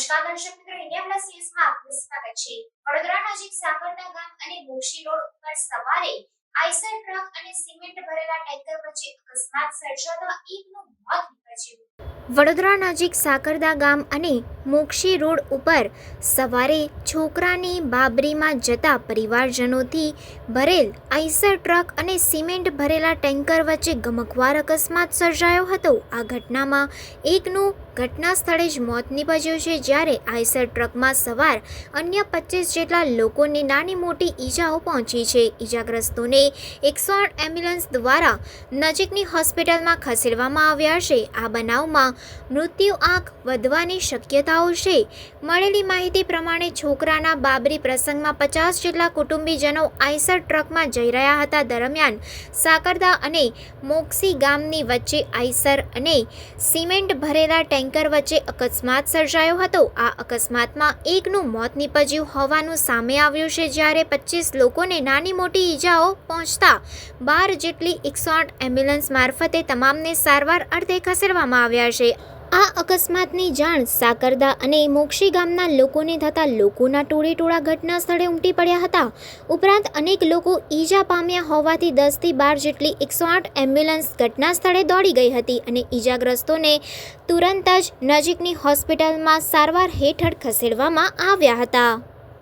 નમસ્કાર દર્શક મિત્રો ઇન્ડિયા પ્લસ ન્યૂઝમાં આપનું સ્વાગત છે. વડોદરા નજીક સાકરના ગામ અને મુક્ષી રોડ ઉપર સવારે આઈસર ટ્રક અને સિમેન્ટ ભરેલા ટેન્કર વચ્ચે અકસ્માત સર્જાતા એકનું મોત નીપજ્યું. વડોદરા નજીક સાકરદા ગામ અને મોક્ષી રોડ ઉપર સવારે છોકરાની બાબરીમાં જતા પરિવારજનોથી ભરેલ આઈસર ટ્રક અને સિમેન્ટ ભરેલા ટેન્કર વચ્ચે ગમકવાર અકસ્માત સર્જાયો હતો. આ ઘટનામાં એકનું ઘટના સ્થળે જ મોત નીપજ્યું છે, જ્યારે આઈસર ટ્રકમાં સવાર અન્ય પચીસ જેટલા લોકોને નાની મોટી ઈજાઓ પહોંચી છે. ઈજાગ્રસ્તોને એકસો આઠ એમ્બ્યુલન્સ દ્વારા નજીકની હોસ્પિટલમાં ખસેડવામાં આવ્યા છે. આ બનાવમાં મૃત્યુ આંક વધવાની શક્યતાઓ છે મળેલી માહિતી પ્રમાણે છોકરાના બાબરી પ્રસંગમાં પચાસ જેટલા કુટુંબીજનો આઈસર ટ્રકમાં જઈ રહ્યા હતા. દરમિયાન સાકરદા અને મોક્ષી ગામની વચ્ચે આઈસર અને સિમેન્ટ ભરેલા ટેન્કર વચ્ચે અકસ્માત સર્જાયો હતો. આ અકસ્માતમાં એકનું મોત નીપજ્યું હોવાનું સામે આવ્યું છે. જ્યારે પચીસ લોકોને નાની મોટી ઈજાઓ પહોંચતા બાર જેટલી એકસો એમ્બ્યુલન્સ મારફતે તમામને સારવાર અર્થે ખસેડવામાં આવ્યા છે. આ અકસ્માતની જાણ સાકરદા અને મોક્ષી ગામના લોકોને થતાં લોકોના ટોળે ટોળા ઘટના સ્થળે ઉમટી પડ્યા હતા. ઉપરાંત અનેક લોકો ઈજા પામ્યા હોવાથી દસથી બાર જેટલી એકસો આઠ એમ્બ્યુલન્સ ઘટના સ્થળે દોડી ગઈ હતી અને ઈજાગ્રસ્તોને તુરંત જ નજીકની હોસ્પિટલમાં સારવાર હેઠળ ખસેડવામાં આવ્યા હતા.